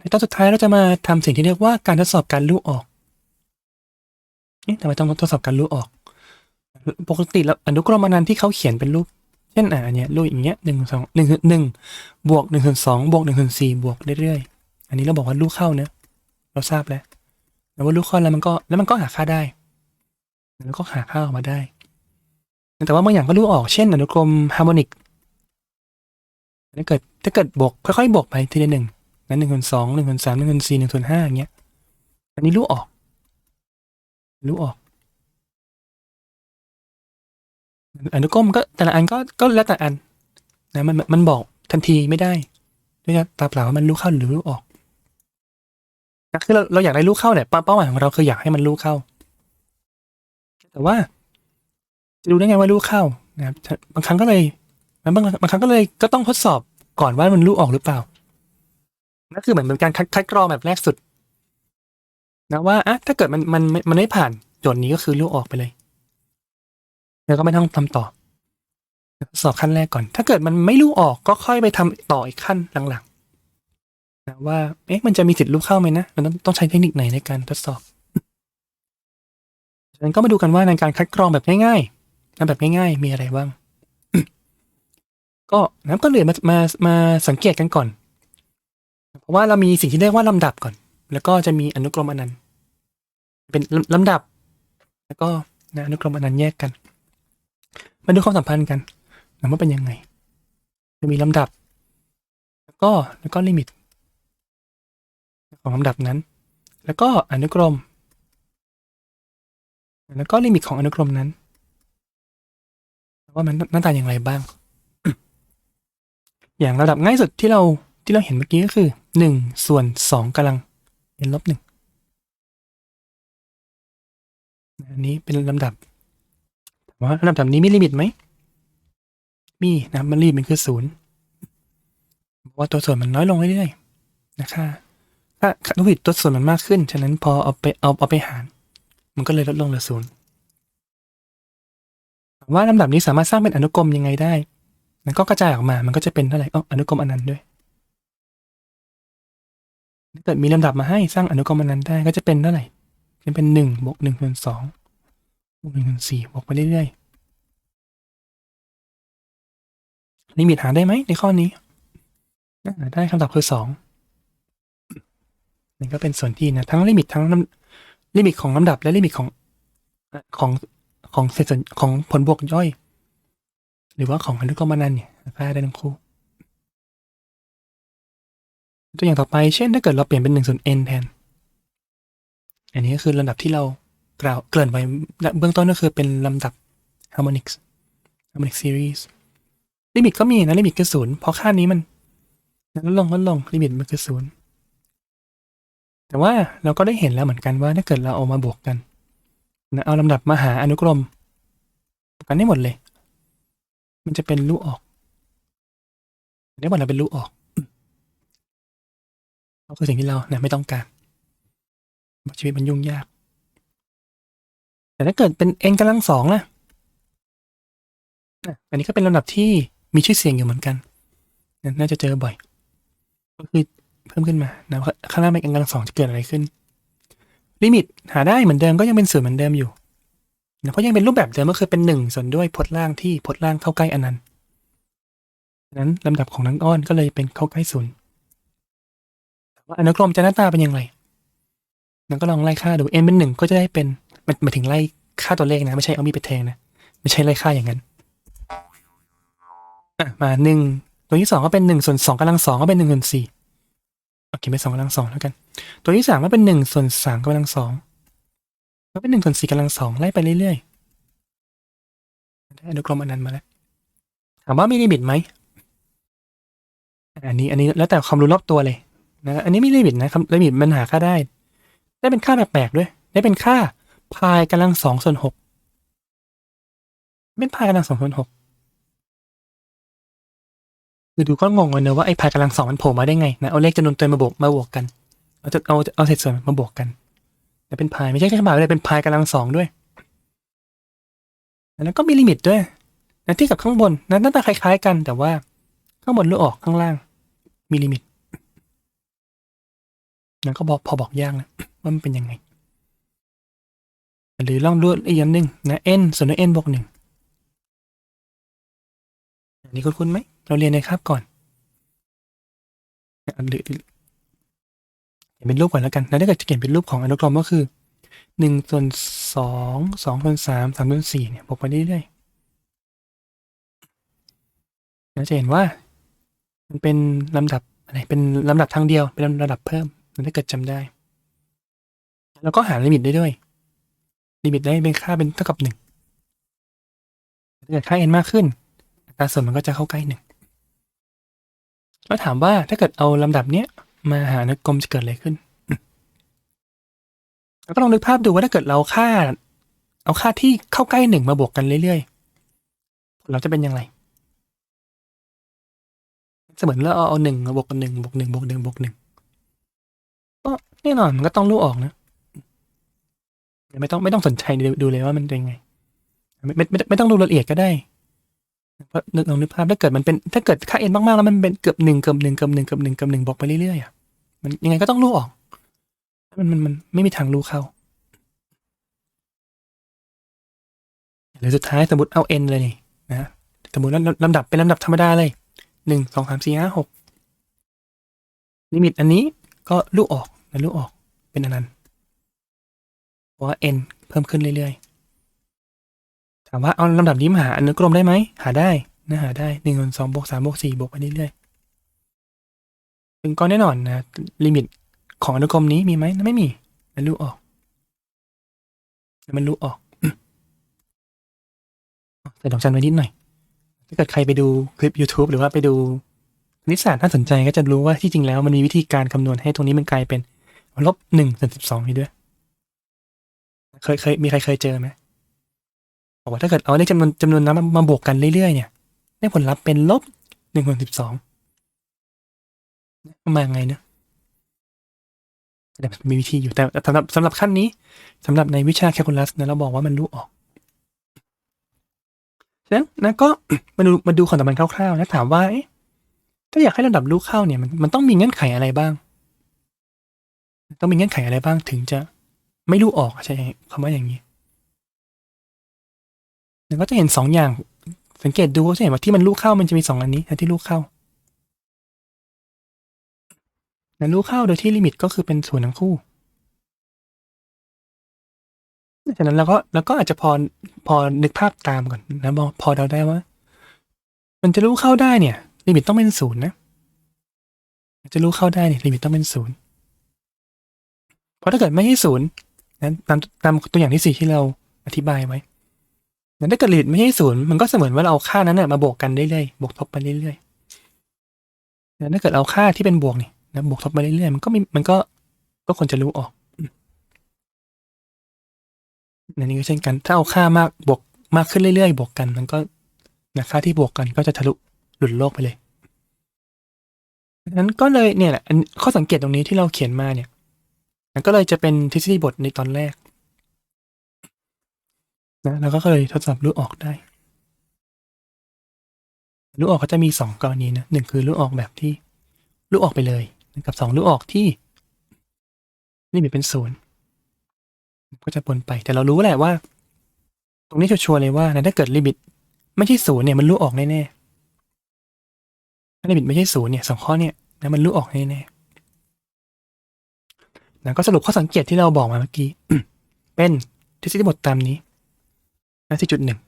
ในตอนสุดท้ายเราจะมาทำสิ่งที่เรียกว่าการทดสอบการลู่ออกเอ๊ะทำไมต้องทดสอบการลู่ออก ปกติแล้วอนุกรมอนันต์ที่เขาเขียนเป็นรูป เช่นอะอันเนี้ยรูปอย่างเงี้ยหนึ่งสองหนึ่งหนึ่งบวกหนึ่งส่วนสองบวกหนึ่งส่วนสี่บวกเรื่อยๆ อันนี้เราบอกว่าลูกเข้าเนอะเราทราบแล้วแล้วว่าลูกเข้าแล้วมันก็แล้วมันก็หาค่าได้ แล้วก็หาค่าออกมาได้ แต่ว่าบางอย่างก็ลูกออกเช่น อนุกรมฮาร์โมนิกถ้าเกิดถ้าเกิดบวกค่อยๆบวกไปทีละหนึ่ง นั้นหนึ่งส่วนสองหนึ่งส่วนสามหนึ่งส่วนสี่หนึ่งส่วนห้าอย่างเงี้ย อันนี้ลูกออกลูกออก อนุกรมก็แต่ละอันก็ก็แล้วแต่อันนะมันมันบอกทันทีไม่ได้ด้วยตาเปล่าว่ามันลูกเข้าหรือลูกออกนะคือเราเราอยากได้ลูกเข้าเนี่ยเป้าเป้าหมายของเราคืออยากให้มันลูกเข้า แต่ว่าจะรู้ได้ไงว่าลูกเข้านะครับบางครั้งก็เลยบางบางครั้งก็เลยก็ต้องทดสอบก่อนว่ามันลูกออกหรือเปล่า นั่นคือเหมือนเป็นการคัดคัดกรองแบบแรกสุด นะว่าอะถ้าเกิดมันมันมันไม่ผ่านโจทย์นี้ก็คือลูกออกไปเลย แล้วก็ไม่ต้องทำต่อ สอบขั้นแรกก่อน ถ้าเกิดมันไม่รู้ออกก็ค่อยไปทำต่ออีกขั้นหลังๆนะว่าเอ๊ะมันจะมีสิทธิ์รู้เข้าไหมนะมันต้องต้องใช้เทคนิคไหนในการทดสอบฉะนั้นก็มาดูกันว่าในการคัดกรองแบบง่ายๆนะแบบง่าย ๆ มีอะไรบ้างก็นะก็เลยมามามาสังเกตกันก่อน เพราะว่าเรามีสิ่งที่เรียกว่าลำดับก่อน แล้วก็จะมีอนุกรมอนันต์เป็นลำดับ แล้วก็นะอนุกรมอนันต์แยกกัน มาดูความสัมพันธ์กันนะว่าเป็นยังไง จะมีลำดับ แล้วก็แล้วก็ลิมิต ของลำดับนั้น แล้วก็อนุกรม แล้วก็ลิมิตของอนุกรมนั้น ว่ามันหน้าตาอย่างไรบ้าง อย่างระดับง่ายสุดที่เราที่เราเห็นเมื่อกี้ก็คือ หนึ่งส่วนสองกำลังเป็นลบหนึ่งอันนี้เป็นลำดับว่าลำดับนี้มีลิมิตไหม มีนะมันลิมิตมันคือศูนย์เพราะว่าตัวส่วนมันน้อยลงเรื่อยๆนะคะถ้าค่าลิมิตตัวส่วนมันมากขึ้น ฉะนั้นพอเอาไปเอาเอาไปหาร มันก็เลยลดลงเหลือศูนย์ว่าลำดับนี้สามารถสร้างเป็นอนุกรมยังไงได้ มันก็กระจายออกมา มันก็จะเป็นเท่าไหร่อ๋ออนุกรมอนันต์ด้วย ถ้าเกิดมีลำดับมาให้สร้างอนุกรมอนันต์ได้ก็จะเป็นเท่าไหร่จะเป็นหนึ่งบวกหนึ่งส่วนสองบวกหนึ่งส่วนสี่บวกไปเรื่อยๆลิมิตหาได้ไหมในข้อนี้ได้คำตอบคือสองนี่ก็เป็นส่วนที่นะทั้งลิมิตทั้งลิมิตของลำดับและลิมิตของของของเศษส่วนของผลบวกย่อย หรือว่าของอนุกรมอนันต์เนี่ยแพ้ได้ทั้งคู่ ตัวอย่างต่อไป เช่น ถ้าเกิดเราเปลี่ยนเป็นหนึ่งส่วน n แทน อันนี้ก็คือลำดับที่เรากล่าวเกริ่นไว้เบื้องต้นก็คือเป็นลำดับ harmonics harmonic series ลิมิตก็มีนะ ลิมิตคือศูนย์เพราะค่านี้มันลดลงลดลงลิมิตมันคือศูนย์แต่ว่าเราก็ได้เห็นแล้วเหมือนกันว่าถ้าเกิดเราเอามาบวกกันนะเอาลำดับมาหาอนุกรมบวกกันได้หมดเลย มันจะเป็นลูกออกได้หมดแล้วเป็นลูกออก ก็คือสิ่งที่เราเนี่ยไม่ต้องการชีวิตมันยุ่งยาก แต่ถ้าเกิดเป็น n กำลังสองล่ะอันนี้ก็เป็นลำดับที่มีชื่อเสียงอยู่เหมือนกัน น่าจะเจอบ่อย ก็คือเพิ่มขึ้นมานะข้างล่างเป็น n กำลังสองจะเกิดอะไรขึ้น ลิมิตหาได้เหมือนเดิมก็ยังเป็นศูนย์เหมือนเดิมอยู่เพราะยังเป็นรูปแบบเดิมก็คือเป็นหนึ่งส่วนด้วยพจน์ล่างที่พจน์ล่างเข้าใกล้อนันต์นั้นลำดับของนังอ้อนก็เลยเป็นเข้าใกล้ศูนย์ ว่าอนุกรมจะหน้าตาเป็นย่างไรนั่นก็ลองไล่ค่าดู n เป็นหนึ่งก็จะได้เป็นมันมาถึงไล่ค่าตัวเลขนะ ไม่ใช่เอามีดไปแทงนะ ไม่ใช่ไล่ค่าอย่างนั้นอะมาหนึ่งตัวที่สองก็เป็นหนึ่งส่วนสองกำลังสองก็เป็นหนึ่งส่วนสี่โอเคไม่สองกำลังสองแล้วกัน ตัวที่สามก็เป็นหนึ่งส่วนสามกำลังสองก็เป็นหนึ่งส่วนสี่กำลังสองไล่ไปเรื่อยๆได้อนุกรมอันนั้นมาแล้วถามว่ามีลิมิตไหมอันนี้อันนี้แล้วแต่ความรู้รอบตัวเลย นะอันนี้ไม่ลิมิตนะครับลิมิตมันหาค่าได้ ได้เป็นค่าแปลกๆด้วย ได้เป็นค่าพายกำลังสองส่วนหกเป็นพายกำลังสองส่วนหกคือดูก็งงเลยเนอะว่าไอ้พายกำลังสองมันโผล่มาได้ไงนะเอาเลขจำนวนตัวมาบวกมาบวกกันเอาจะเอาเอาเศษส่วนมาบวกกัน แต่เป็นพายไม่ใช่แค่พายเลยเป็นพายกำลังสองด้วยแล้วก็มีลิมิตด้วยนะที่กับข้างบนนั้นหน้าตาคล้าย ๆ กันแต่ว่าข้างบนหรือออกข้างล่าง มีลิมิต แล้วก็บอกพอบอกยากนะว่ามันเป็นยังไง หรือลองดูอีกอย่างหนึ่งนะ n ส่วนด้วย n บวกหนึ่งอันนี้คุ้นๆไหม เราเรียนในคาบก่อนหรือเขียนเป็นรูปก่อนแล้วกันแล้วถ้าเกิดจะเขียนเป็นรูปของอนุกรมก็คือหนึ่งส่วนสองสองส่วนสามสามส่วนสี่เนี่ยบวกไปเรื่อยๆเราจะเห็นว่า มันเป็นลำดับอะไรเป็นลำดับทางเดียว เป็นลำดับเพิ่ม ถ้าเกิดจำได้ แล้วก็หาลิมิตได้ด้วย ลิมิตได้เป็นค่าเป็นเท่ากับหนึ่งถ้าเกิดค่า n มากขึ้น อัตราส่วนมันก็จะเข้าใกล้หนึ่งแล้วถามว่าถ้าเกิดเอาลำดับเนี้ยมาหาอนุกรมจะเกิดอะไรขึ้นแล้วก็ลองนึกภาพดูว่าถ้าเกิดเราค่า เอาค่าที่เข้าใกล้หนึ่งมาบวกกันเรื่อยๆผลเราจะเป็นยังไงเสมือนเราเอาหนึ่งบวกกันหนึ่งบวกหนึ่งบวกหนึ่งบวกหนึ่ง ก็แน่นอนมันก็ต้องรู้ออกนะไม่ต้องไม่ต้องสนใจดูเลยว่ามันเป็นยังไงไม่ไม่ไม่ไม่ต้องดูรายละเอียดก็ได้เพราะนึกลองนึกภาพถ้าเกิดมันเป็นถ้าเกิดค่า n มากๆแล้วมันเป็นเกือบหนึ่งเกือบหนึ่งเกือบหนึ่งเกือบหนึ่งเกือบหนึ่งบอกไปเรื่อยๆอะมันยังไงก็ต้องรู้ออก มันมันมันไม่มีทางรู้เข้า หรือสุดท้ายสมมติเอาเลยนี่นะสมมติว่าลำดับเป็นลำดับธรรมดาเลยหนึ่งสองสามสี่ห้าหกลิมิตอันนี้ ก็ลูกออกนะลูกออกเป็นอันนั้นเพราะว่า n เพิ่มขึ้นเรื่อยๆ ถามว่าเอาลำดับนี้มาหาอนุกรมได้ไหม หาได้นะหาได้หนึ่งสองบวกสามบวกสี่บวกไปเรื่อยๆซึ่งก็แน่นอนนะลิมิตของอนุกรมนี้มีไหมไม่มีมันรู้ออกมันรู้ออกใส่ดอกจันไว้นิดหน่อย ถ้าเกิดใครไปดูคลิป YouTube หรือว่าไปดู คณิตศาสตร์ถ้าสนใจก็จะรู้ว่าที่จริงแล้วมันมีวิธีการคำนวณให้ตรงนี้มันกลายเป็นลบหนึ่งส่วนสิบสองนี้ด้วย เคยเคยมีใครเคยเจอไหมบอกว่าถ้าเกิดเอาเลขจำนวนจำนวนนั้นมามาบวกกันเรื่อยๆเนี่ยได้ผลลัพธ์เป็นลบหนึ่งส่วนสิบสองมาไงเนะแต่มีวิธีอยู่แต่สำหรับสำหรับขั้นนี้สำหรับในวิชาแคลคูลัสนะเราบอกว่ามันรู้ออกฉะนั้นนะก็มาดูมาดูของต่อมันคร่าวๆนะถามว่าเอ๊ะ ถ้าอยากให้ระดับรู้เข้าเนี่ยมันมันต้องมีเงื่อนไขอะไรบ้าง ต้องมีเงื่อนไขอะไรบ้างถึงจะไม่รู้ออกใช่คำว่าอย่างนี้แล้วก็จะเห็นสองอย่าง สังเกตดูก็จะเห็นว่าที่มันรู้เข้ามันจะมีสองอันนี้ที่รู้เข้านะรู้เข้าโดยที่ลิมิตก็คือเป็นศูนย์ทั้งคู่ฉะนั้นเราก็เราก็อาจจะพอพอนึกภาพตามก่อนนะพอพอเราได้ว่า มันจะรู้เข้าได้เนี่ย ลิมิตต้องเป็นศูนย์นะ จะรู้เข้าได้เนี่ยลิมิตต้องเป็นศูนย์เพราะถ้าเกิดไม่ให้ศูนย์นะตามตามตัวอย่างที่สี่ที่เราอธิบายไว้นั้นถ้าเกิดลิมิตไม่ให้ศูนย์มันก็เสมือนว่าเราเอาค่านั้นนะมาบวกกันเรื่อยๆบวกทบไปเรื่อยๆแล้วถ้าเกิดเอาค่าที่เป็นบวกนี่นะบวกทบไปเรื่อยๆมันก็มีมันก็ก็ควรจะรู้ออกอันนี้ก็เช่นกัน ถ้าเอาค่ามากบวกมากขึ้นเรื่อยๆ บวกกัน มันก็นะค่าที่บวกกันก็จะทะลุ ลุดโลกไปเลยนั้นก็เลยเนี่ยแหละข้อสังเกตตรงนี้ที่เราเขียนมาเนี่ยมันก็เลยจะเป็นทฤษฎีบทในตอนแรกนะแล้วก็เลยทดสอบรูออกได้รูออกก็จะมีสองกรณีนะหนึ่งคือรูออกแบบที่รูออกไปเลยกับสองรูออกที่ลิมิตเป็นศูนย์ก็จะปนไป แต่เรารู้แหละว่า ตรงนี้ชัวร์เลยว่านะถ้าเกิดลิมิต ไม่ใช่ศูนย์เนี่ยมันรูออกแน่ๆ ถ้าลิมิตไม่ใช่ศูนย์เนี่ยสองข้อเนี่ยนะมันรูออกแน่ๆนะก็สรุปข้อสังเกตที่เราบอกมาเมื่อกี้ เป็นทฤษฎีบทตามนี้นะที่จุดหนึ่ง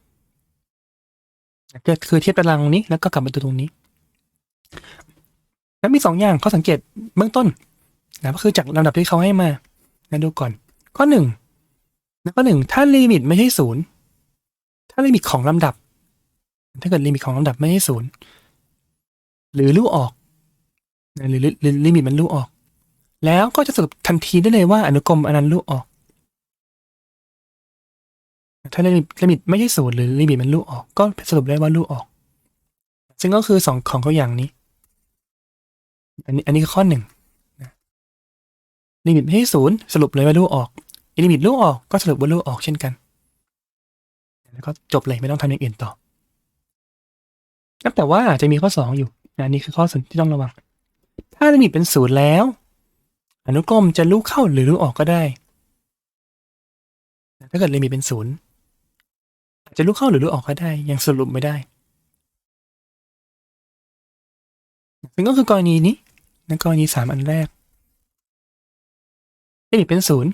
ก็คือเทียบตารางตรงนี้แล้วก็กลับมาดูตรงนี้ แล้วมีสองอย่างข้อสังเกตเบื้องต้นนะก็คือจากลำดับที่เขาให้มานะดูก่อน ข้อหนึ่งนะข้อหนึ่งถ้าลิมิตไม่ใช่ศูนย์ถ้าลิมิตของลำดับ ถ้าเกิดลิมิตของลำดับไม่ใช่ศูนย์ หรือลู่ออกหรือหรือลิมิตมันลู่ออก แล้วก็จะสรุปทันทีได้เลยว่าอนุกรมอันนั้นลู่ออก ถ้าลิมิตลิมิตไม่ใช่ศูนย์หรือลิมิตมันลู่ออก ก็สรุปได้ว่าลู่ออก ซึ่งก็คือสองของเขาอย่างนี้ อันนี้อันนี้คือข้อหนึ่งลิมิตไม่ใช่ศูนย์สรุปเลยว่าลู่ออกลิมิตลู่ออกก็สรุปว่าลู่ออกเช่นกัน แล้วก็จบเลยไม่ต้องทำอย่างอื่นต่อแต่ว่าจะมีข้อสอง นะนี่คือข้อสที่ต้องระวัง ถ้าลิมิตเป็นศูนย์แล้ว อนุกรมจะลูกเข้าหรือลูกออกก็ได้ ถ้าเกิดลิมิตเป็นศูนย์อาจจะลูกเข้าหรือลูกออกก็ได้ ยังสรุปไม่ได้ ซึ่งก็คือกรณีนี้ในกรณีสามอันแรกลิมิตเป็นศูนย์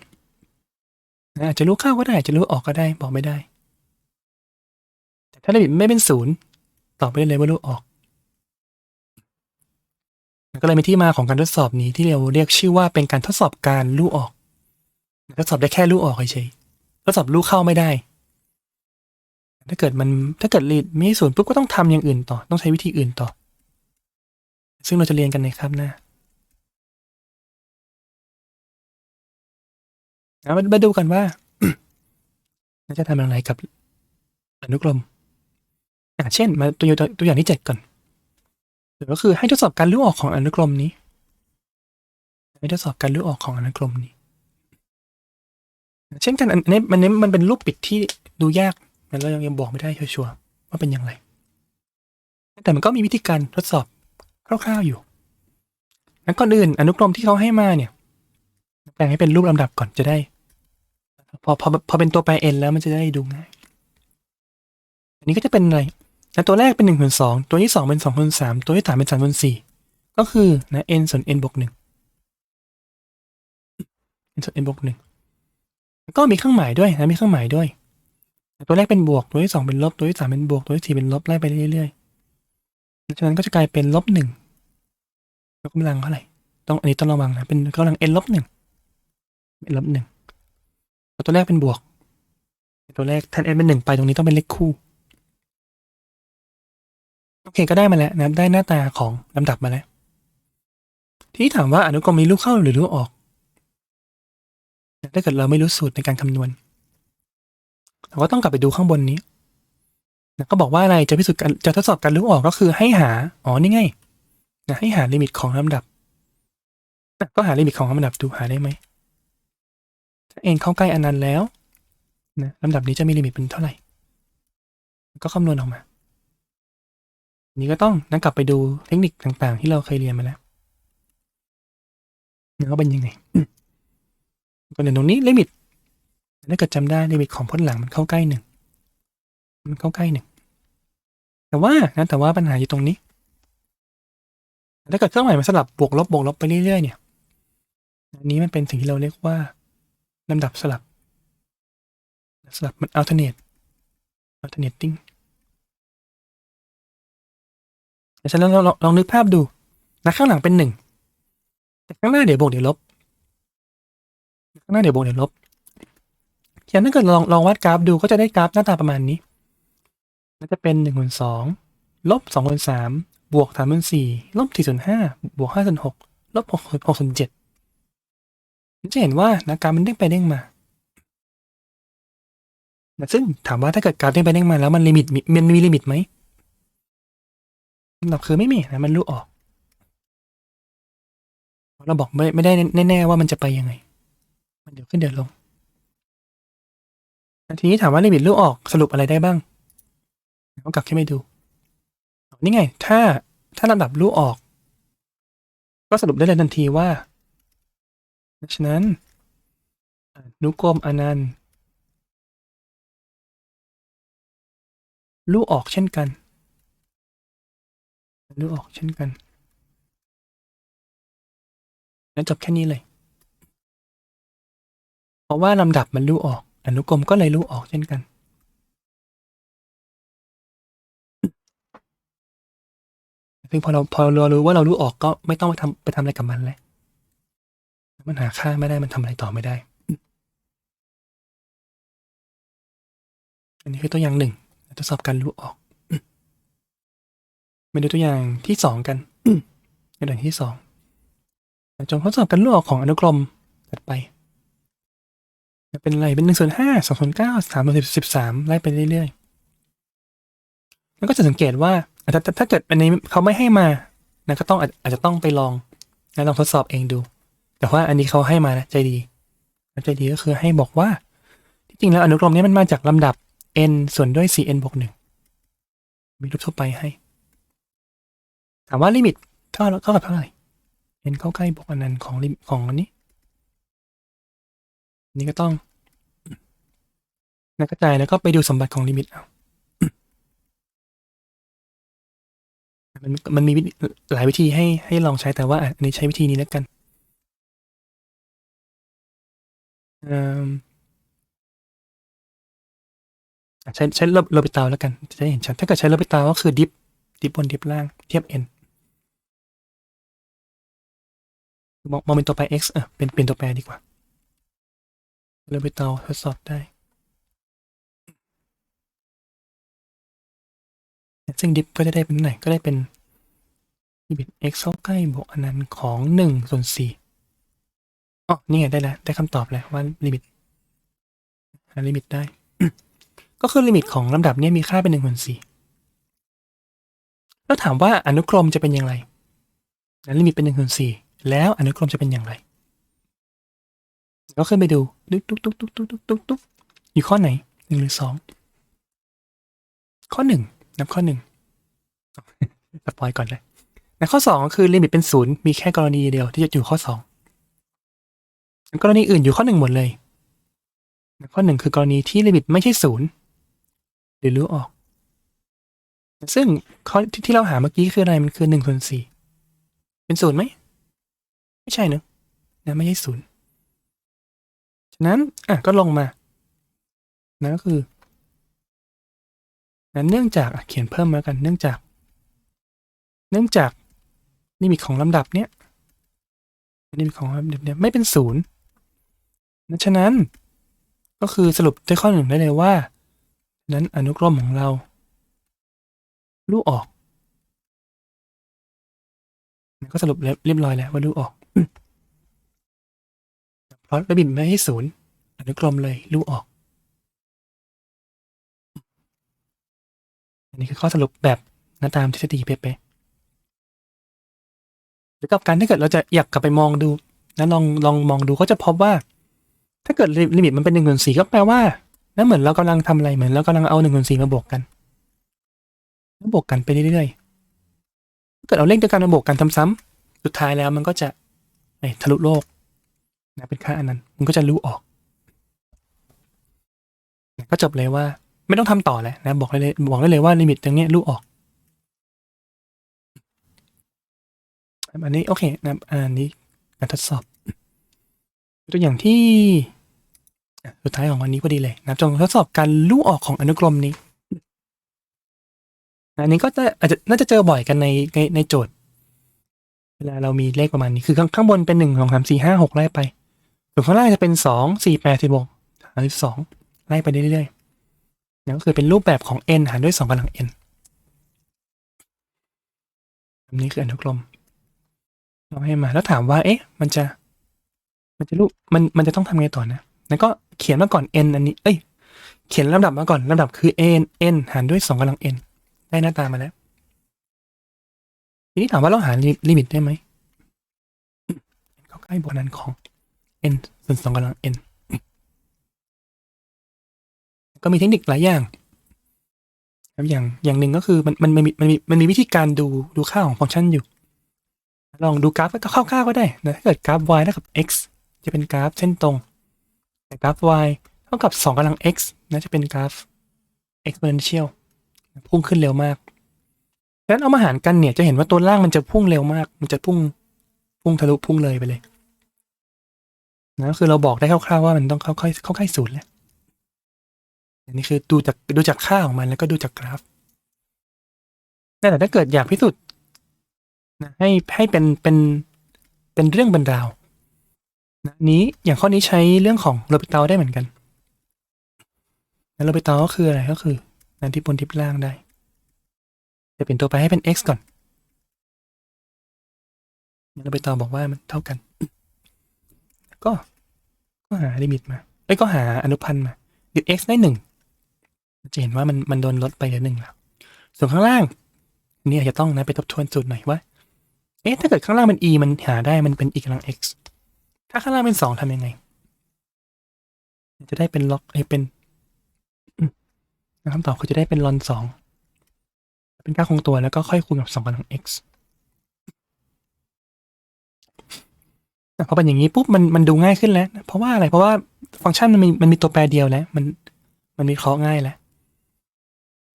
อาจจะลูกเข้าก็ได้อาจจะลูกออกก็ได้ บอกไม่ได้ แต่ถ้าลิมิตไม่เป็นศูนย์ตอบไปได้เลยว่าลูกออก ก็เลยเป็นที่มาของการทดสอบนี้ที่เราเรียกชื่อว่าเป็นการทดสอบการลูกออก ทดสอบได้แค่ลูกออกเฉยๆทดสอบลูกเข้าไม่ได้ ถ้าเกิดมันถ้าเกิดลีดไม่ศูนย์ปุ๊บก็ต้องทำอย่างอื่นต่อ ต้องใช้วิธีอื่นต่อ ซึ่งเราจะเรียนกันในครับหน้ามาดูกันว่าจะทำอย่างไรกับอนุกรมอะเช่น มาตัวอย่างตัวอย่างที่เจ็ดก่อน ก็คือให้ทดสอบการลื้อออกของอนุกรมนี้ ให้ทดสอบการลื้อออกของอนุกรมนี้ เช่นกันอันนี้มันนี้มันเป็นรูปปิดที่ดูยากมันเรายังยังบอกไม่ได้ชัวร์ๆว่าเป็นอย่างไร แต่มันก็มีวิธีการทดสอบคร่าวๆอยู่แล้วก่อนอื่นอนุกรมที่เขาให้มาเนี่ยแปลงให้เป็นรูปลำดับก่อนจะได้ พอพอพอเป็นตัวแปร n แล้วมันจะได้ดูง่าย อันนี้ก็จะเป็นอะไร นะตัวแรกเป็นหนึ่งส่วนสองตัวที่สองเป็นสองส่วนสามตัวที่สามเป็นสามส่วนสี่ก็คือนะ n ส่วน n บวกหนึ่ง n ส่วน n บวกหนึ่งแล้วก็มีเครื่องหมายด้วยนะมีเครื่องหมายด้วย ตัวแรกเป็นบวกตัวที่สองเป็นลบตัวที่สามเป็นบวกตัวที่สี่เป็นลบไล่ไปเรื่อยๆฉะนั้นก็จะกลายเป็นลบหนึ่งยกกำลังเท่าไหร่ต้องอันนี้ต้องระวังนะเป็นกำลัง n ลบหนึ่ง n ลบหนึ่งตัวแรกเป็นบวก ตัวแรกแทน n เป็นหนึ่งไปตรงนี้ต้องเป็นเลขคู่ โอเคก็ได้มาแล้วนะได้หน้าตาของลำดับมาแล้ว ทีนี้ถามว่าอนุกรมมีลูกเข้าหรือลูกออกถ้าเกิดเราไม่รู้สูตรในการคำนวณ เราก็ต้องกลับไปดูข้างบนนี้นะก็บอกว่าอะไรจะพิสูจน์จะทดสอบการลูกออกก็คือให้หา อ๋อนี่ไงนะให้หาลิมิตของลำดับ ก็หาลิมิตของลำดับดูหาได้ไหมถ้าเองเข้าใกล้อันนั้นแล้วนะลำดับนี้จะมีลิมิตเป็นเท่าไหร่ ก็คำนวณออกมา นี้ก็ต้องนั่งกลับไปดูเทคนิคต่างๆ ที่เราเคยเรียนมาแล้วเนี่ยก็เป็นยังไงก็เดี๋ยวตรงนี้ลิมิตถ้าเกิดจำได้ลิมิตของพ้นหลังมันเข้าใกล้หนึ่งมันเข้าใกล้หนึ่งแต่ว่านะแต่ว่าปัญหาอยู่ตรงนี้ถ้าเกิดเครื่องหมายมันสลับบวกลบบวกลบไปเรื่อยๆเนี่ยอันนี้มันเป็นสิ่งที่เราเรียกว่าลำดับสลับสลับมัน alternate alternating เดี๋ยวฉันลองลองลองนึกภาพดูนะข้างหลังเป็นหนึ่งแต่ข้างหน้าเดี๋ยวบวกเดี๋ยวลบ ข้างหน้าเดี๋ยวบวกเดี๋ยวลบฉะนั้นถ้าเกิดลองลองวาดกราฟดูก็จะได้กราฟหน้าตาประมาณนี้มันจะเป็นหนึ่งส่วนสองลบสองส่วนสามบวกสามส่วนสี่ลบสี่ส่วนห้าบวกห้าส่วนหกลบหกหกส่วนเจ็ดจะเห็นว่านะกราฟมันเด้งไปเด้งมานะซึ่งถามว่าถ้าเกิดกราฟเด้งไปเด้งมาแล้วมันลิมิตมันมีลิมิตไหม คำตอบคือไม่มีนะมันรู้ออก เราบอกไม่ไม่ได้แน่ๆว่ามันจะไปยังไง มันเดี๋ยวขึ้นเดี๋ยวลงทีนี้ถามว่าลิมิตลูกออกสรุปอะไรได้บ้างต้องกลับขึ้นไปดู นี่ไง ถ้าถ้าลำดับลูกออก ก็สรุปได้เลยทันทีว่าฉะนั้นนุกรมอนันต์ลูกออกเช่นกัน ลูกออกเช่นกันแล้วจบแค่นี้เลย เพราะว่าลำดับมันลูกออก อนุกรมก็เลยลูกออกเช่นกันซึ่งพอเราพอเรารู้ว่าเราลูกออกก็ไม่ต้องไปทำไปทำอะไรกับมันแล้ว มันหาค่าไม่ได้มันทำอะไรต่อไม่ได้ อันนี้คือตัวอย่างหนึ่งทดสอบการลูกออก มาดูตัวอย่างที่สองกันตัวอย่างที่สองจงทดสอบการลูกออกของอนุกรมถัดไป เป็นอะไรเป็นหนึ่งส่วนห้าสองส่วนเก้าสามส่วนสิบสิบสามไล่ไปเรื่อยๆ แล้วก็จะสังเกตว่าถ้าถ้าเกิดอันนี้เขาไม่ให้มานะก็ต้องอาจจะต้องไปลองนะลองทดสอบเองดู แต่ว่าอันนี้เขาให้มานะใจดีใจดีก็คือให้บอกว่า ที่จริงแล้วอนุกรมนี้มันมาจากลำดับ n ส่วนด้วย 4n บวกหนึ่งมีรูปทั่วไปให้ ถามว่าลิมิตเท่าเท่ากับเท่าไหร่ n เข้าใกล้บวกอันนั้นของลิของอันนี้ นี่ก็ต้องนักกระจายแล้วก็ไปดูสมบัติของลิมิตเอามันมันมีหลายวิธีให้ให้ลองใช้แต่ว่าอันนี้ใช้วิธีนี้แล้วกันเอิ่มอะใช้ใช้โรโรบิตาแล้วกันจะเห็นชัดถ้าเกิดใช้โรบิตาก็คือดิฟดิฟบนดิฟล่างเทียบ n มองมองเป็นตัวแปร x เออเป็นเป็นตัวแปรดีกว่าโรบิตาทดสอบได้ ซึ่งดิฟก็จะได้เป็นไหนก็ได้เป็นลิมิต x เข้าใกล้บวกอนันต์ของหนึ่งส่วนสี่อ๋อนี่ไงได้แล้วได้คำตอบแล้วว่าลิมิตหาลิมิตได้ ก็คือลิมิตของลำดับนี้มีค่าเป็นหนึ่งส่วนสี่แล้วถามว่าอนุกรมจะเป็นอย่างไรลิมิตเป็นหนึ่งส่วนสี่ แล้วอนุกรมจะเป็นอย่างไรเราขึ้นไปดูตุ๊กตุ๊กตุ๊กตุ๊กตุ๊กตุ๊กตุ๊กอยู่ข้อไหนหนึ่งหรือสองข้อหนึ่งนับข้อหนึ่งสปอยก่อนเลยในข้อสองก็คือลิมิตเป็นศูนย์มีแค่กรณีเดียวที่จะอยู่ข้อสองกรณีอื่นอยู่ข้อหนึ่งหมดเลยข้อหนึ่งคือกรณีที่ลิมิตไม่ใช่ศูนย์หรือรู้ออก ซึ่งข้อที่เราหาเมื่อกี้คืออะไรมันคือหนึ่งส่วนสี่เป็นศูนย์ไหม ไม่ใช่เนอะนะไม่ใช่ศูนย์ฉะนั้นอะก็ลงมานั่นก็คือนั้นเนื่องจากเขียนเพิ่มมากันเนื่องจาก เนื่องจากลิมิตของลำดับเนี้ยลิมิตของลำดับเนี้ยไม่เป็นศูนย์นั้นฉะนั้นก็คือสรุปได้ข้อหนึ่งได้เลยว่า นั้นอนุกรมของเรา ลูกออก ก็สรุปเรียบร้อยแล้วว่าลูกออก เพราะลิมิตไม่ให้ศูนย์อนุกรมเลยลูกออก อันนี้คือข้อสรุปแบบนะตามทฤษฎีเป๊ะๆหรือกับการถ้าเกิดเราจะอยากกลับไปมองดูนะลองลองมองดูก็จะพบว่า ถ้าเกิดลิมิตมันเป็นหนึ่งส่วนสี่ก็แปลว่านั่นเหมือนเรากำลังทำอะไรเหมือนเรากำลังเอาหนึ่งส่วนสี่มาบวกกันแล้วบวกกันไปเรื่อยๆถ้าเกิดเอาเลขเดียวกันมาบวกกันซ้ำๆสุดท้ายแล้วมันก็จะทะลุโลก นะเป็นค่าอันนั้นมันก็จะรู้ออกก็จบเลยว่า ไม่ต้องทำต่อเลยนะบอกเลยบอกได้เลยว่าลิมิตตรงนี้ลูกออก อันนี้โอเคนะอันนี้การทดสอบ ตัวอย่างที่สุดท้ายของวันนี้พอดีเลยนะจงทดสอบการลู่ออกของอนุกรมนี้อันนี้ก็จะอาจจะน่าจะเจอบ่อยกันในในในโจทย์ เวลาเรามีเลขประมาณนี้ คือข้างข้างบนเป็นหนึ่งสองสามสี่ห้าหกไล่ไป ส่วนข้างล่างจะเป็นสองสี่แปดสิบหกสามสิบสองไล่ไปเรื่อยๆนั่นก็คือเป็นรูปแบบของ n หารด้วยสองกำลัง n อันนี้คืออนุกรมเราให้มาแล้วถามว่า เอ๊ะ มันจะ มันจะรูปมันมันจะต้องทำไงต่อนะแล้วก็เขียนมาก่อน n อันนี้ เอ้ย เขียนลำดับมาก่อนลำดับคือ n n หารด้วยสองกำลัง n ได้หน้าตามาแล้ว ทีนี้ถามว่าเราหาลิมิตได้ไหม เข้าใกล้บวกนั้นของ n ส่วนสองกำลัง n ก็มีเทคนิคหลายอย่างครับอย่างอย่างหนึ่งก็คือมันมันมันมีมันมีมันมีวิธีการดูดูค่าของฟังก์ชันอยู่ ลองดูกราฟก็คร่าวๆก็ได้นะถ้าเกิดกราฟ y เท่ากับ x จะเป็นกราฟเส้นตรงแต่กราฟ y เท่ากับ2กำลัง x นะจะเป็นกราฟ exponential พุ่งขึ้นเร็วมากฉะนั้นเอามาหารกันเนี่ยจะเห็นว่าตัวล่างมันจะพุ่งเร็วมาก มันจะพุ่งพุ่งทะลุพุ่งเลยไปเลย นะก็คือเราบอกได้คร่าวๆว่ามันต้องเข้าใกล้เข้าใกล้ศูนย์แล้วอันนี้คือดูจากดูจากค่าของมันแล้วก็ดูจากกราฟแต่ถ้าเกิดอยากพิสูจน์นะให้ให้เป็นเป็นเป็นเรื่องบรรดาวนะนี้อย่างข้อนี้ใช้เรื่องของโรบิเตาได้เหมือนกันแล้วโรบิเตาก็คืออะไรก็คือนันที่บนทิปล่างได้ จะเปลี่ยนตัวไปให้เป็น x ก่อนโรบิเตาบอกว่ามันเท่ากัน ก็ ก็หาลิมิตมาเอ้ยก็หาอนุพันธ์มายึด x ได้หนึ่งจะเห็นว่ามันมันโดนลดไปเหลือหนึ่งแล้ว ส่วนข้างล่าง นี่อาจจะต้องนะไปทบทวนสูตรหน่อยว่า เอ๊ะถ้าเกิดข้างล่างเป็น e มันหาได้มันเป็น e กำลัง x ถ้าข้างล่างเป็นสองทำยังไง จะได้เป็นล็อกไอ้เป็นคำตอบคือจะได้เป็นลอนสองเป็นค่าคงตัวแล้วก็ค่อยคูณกับสองกำลัง x อ่พอเป็นอย่างนี้ปุ๊บมันมันดูง่ายขึ้นแล้ว เพราะว่าอะไรเพราะว่าฟังก์ชันมันมีมันมีตัวแปรเดียวแล้ว มันมันมีเคราะห์ง่ายแล้ว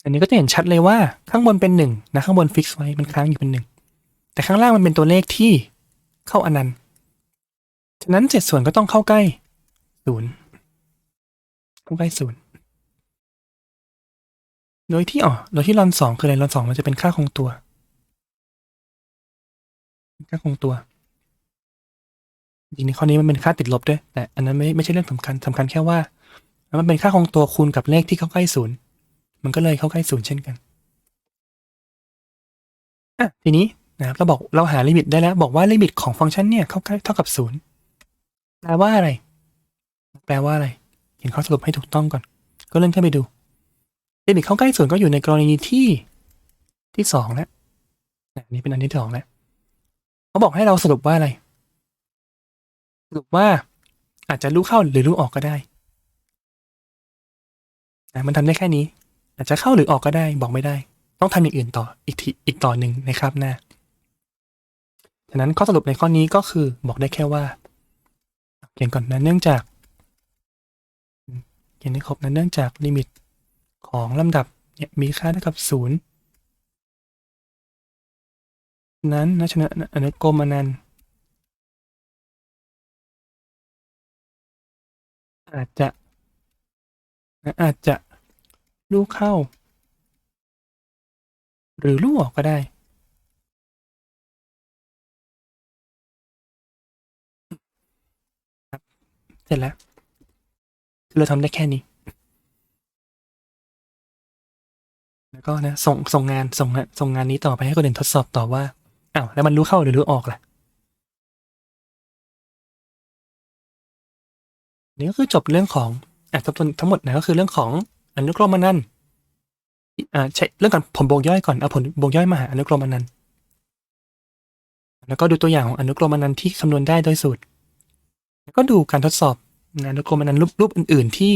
อันนี้ก็จะเห็นชัดเลยว่าข้างบนเป็นหนึ่งนะข้างบนฟิกซ์ไว้มันค้างอยู่เป็นหนึ่งแต่ข้างล่างมันเป็นตัวเลขที่เข้าอนันต์ฉะนั้นเศษส่วนก็ต้องเข้าใกล้ศูนย์เข้าใกล้ศูนย์โดยที่อ๋อโดยที่ลอนสองคืออะไรลอนสองมันจะเป็นค่าคงตัว ค่าคงตัว จริงๆข้อนี้มันเป็นค่าติดลบด้วย แต่อันนั้นไม่ไม่ใช่เรื่องสำคัญสำคัญแค่ว่า มันเป็นค่าคงตัวคูณกับเลขที่เข้าใกล้ศูนย์มันก็เลยเข้าใกล้ศูนย์เช่นกันอะทีนี้นะครับเราบอกเราหาลิมิตได้แล้ว บอกว่าลิมิตของฟังก์ชันเนี่ยเข้าใกล้เท่ากับศูนย์แปลว่าอะไร แปลว่าอะไร เห็นข้อสรุปให้ถูกต้องก่อน ก็เลื่อนขึ้นไปดูลิมิตเข้าใกล้ศูนย์ก็อยู่ในกรณีที่ที่สองแล้วอันนี้เป็นอันที่สองแล้วเขาบอกให้เราสรุปว่าอะไร สรุปว่าอาจจะรู้เข้าหรือรู้ออกก็ได้นะมันทำได้แค่นี้ อาจจะเข้าหรือออกก็ได้ บอกไม่ได้ ต้องทำอย่างอื่นต่ออีกทีอีกต่อหนึ่งในคาบหน้าฉะนั้นข้อสรุปในข้อนี้ก็คือบอกได้แค่ว่าเขียนก่อนนะเนื่องจากเขียนให้ครบนะเนื่องจากลิมิตของลำดับเนี่ยมีค่าเท่ากับศูนย์นั้นนะฉะนั้นอนุกรมอนันต์ อาจจะนะอาจจะลูกเข้า หรือลูกออกก็ได้ ครับ เสร็จแล้ว คือเราทำได้แค่นี้ แล้วก็นะ ส่งส่งงานส่งงานส่งงานนี้ต่อไปให้คนอื่นทดสอบต่อว่าอ้าวแล้วมันรู้เข้าหรือรู้ออกล่ะ นี่ก็คือจบเรื่องของอะทั้งหมดทั้งหมดนะก็คือเรื่องของอนุกรมอนันต์อ่าใช่เรื่องก่อนผลบวกย่อยก่อนเอาผลบวกย่อยมาหาอนุกรมอนันต์แล้วก็ดูตัวอย่างของอนุกรมอนันต์ที่คำนวณได้โดยสูตร แล้วก็ดูการทดสอบอนุกรมอนันต์รูปรูปอื่น ๆ ที่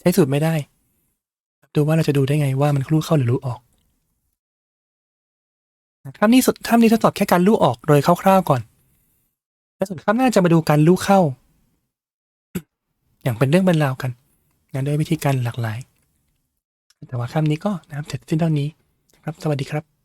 ใช้สูตรไม่ได้ ดูว่าเราจะดูได้ไงว่ามันรู้เข้าหรือรู้ออกคำนี้สุดคำนี้ทดสอบแค่การรู้ออกโดยคร่าวๆก่อนแล้วส่วนคำหน้าจะมาดูการรู้เข้า อย่างเป็นเรื่องเป็นราวกันนะด้วยวิธีการหลากหลาย แต่ว่าคำนี้ก็นะครับเสร็จสิ้นเท่านี้ครับ สวัสดีครับ